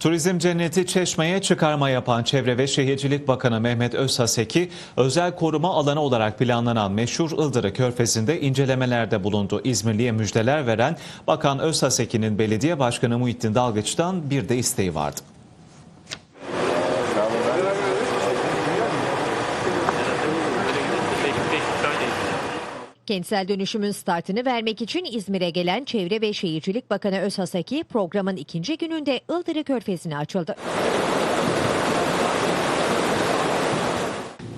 Turizm cenneti Çeşme'ye çıkarma yapan Çevre ve Şehircilik Bakanı Mehmet Özhaseki, özel koruma alanı olarak planlanan meşhur Ildırı Körfezi'nde incelemelerde bulundu. İzmirli'ye müjdeler veren Bakan Özhaseki'nin belediye başkanı Muhittin Dalgıç'tan bir de isteği vardı. Kentsel dönüşümün startını vermek için İzmir'e gelen Çevre ve Şehircilik Bakanı Özhaseki programın ikinci gününde Ildırı Körfezi'ne açıldı.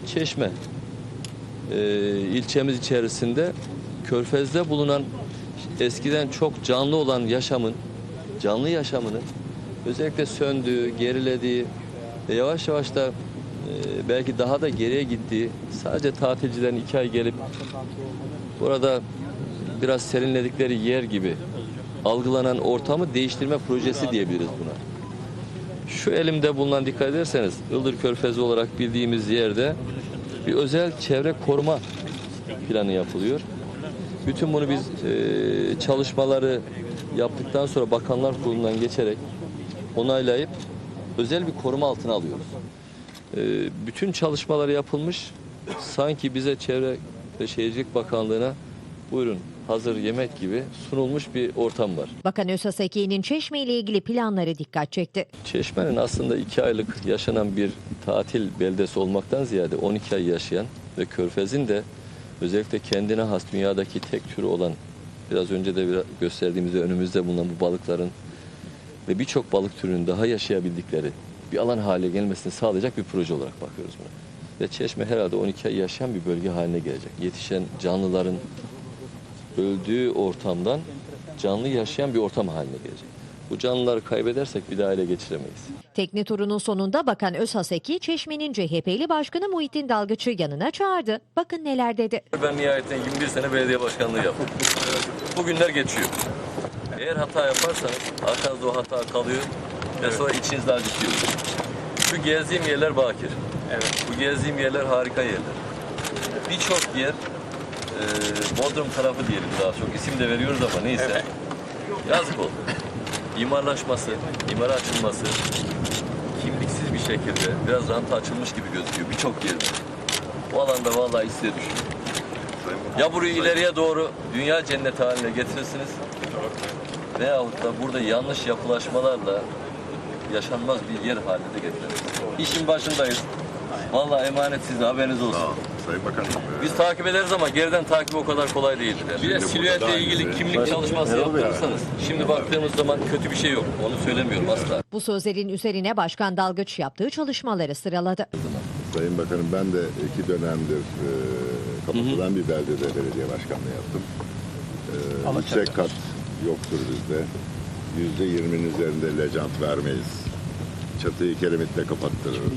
Çeşme e, ilçemiz içerisinde Körfez'de bulunan eskiden çok canlı olan yaşamın, canlı yaşamının özellikle söndüğü, gerilediği ve yavaş yavaş da e, belki daha da geriye gittiği sadece tatilcilerin iki ay gelip burada biraz serinledikleri yer gibi algılanan ortamı değiştirme projesi diyebiliriz buna. Şu elimde bulunan dikkat ederseniz Ildır Körfezi olarak bildiğimiz yerde bir özel çevre koruma planı yapılıyor. Bütün bunu biz e, çalışmaları yaptıktan sonra Bakanlar Kurulu'ndan geçerek onaylayıp özel bir koruma altına alıyoruz. E, bütün çalışmalar yapılmış. Sanki bize Çevre ve Şehircilik Bakanlığı'na buyurun hazır yemek gibi sunulmuş bir ortam var. Bakan Özhaseki'nin Çeşme ile ilgili planları dikkat çekti. Çeşme'nin aslında iki aylık yaşanan bir tatil beldesi olmaktan ziyade 12 ay yaşayan ve Körfez'in de özellikle kendine has dünyadaki tek türü olan biraz önce de biraz gösterdiğimizde önümüzde bulunan bu balıkların ve birçok balık türünün daha yaşayabildikleri bir alan hale gelmesini sağlayacak bir proje olarak bakıyoruz buna. Ve Çeşme herhalde 12 ay yaşayan bir bölge haline gelecek. Yetişen canlıların öldüğü ortamdan canlı yaşayan bir ortam haline gelecek. Bu canlıları kaybedersek bir daha ele geçiremeyiz. Tekne turunun sonunda Bakan Özhaseki, Çeşme'nin CHP'li Başkanı Muhittin Dalgıç'ı yanına çağırdı. Bakın neler dedi. Ben nihayetinde 21 sene belediye başkanlığı yaptım. Bu günler geçiyor. Eğer hata yaparsanız arkanızda o hata kalıyor ve sonra içinizde acıtıyor. Şu gezdiğim yerler bakir. Evet. Bu gezdiğim yerler harika yerler. Birçok yer e, Bodrum tarafı diyelim daha çok. İsim de veriyoruz ama neyse. Yazık oldu. İmarlaşması, imara açılması kimliksiz bir şekilde biraz ranta açılmış gibi gözüküyor birçok yerde. Bu alanda vallahi size düşüyor. Ya burayı ileriye doğru dünya cenneti haline getirirsiniz veyahut da burada yanlış yapılaşmalarla yaşanmaz bir yer haline getirirsiniz. İşin başındayız. Vallahi emanet sizde haberiniz olsun. Sayın Bakanım. Biz takip ederiz ama geriden takip o kadar kolay değildir. Yani. Bir de Şimdi burada daha silüetle ilgili güzel. kimlik çalışması yaptırırsanız şimdi baktığımız zaman kötü bir şey yok. Onu söylemiyorum asla. Bu sözlerin üzerine Başkan Dalgıç yaptığı çalışmaları sıraladı. Sayın Bakanım ben de iki dönemdir e, kapatılan bir beldede belediye başkanlığı yaptım. E, yüksek kat yoktur bizde. Yüzde yirminin üzerinde lejant vermeyiz. Çatıyı kiremitle kapattırırız.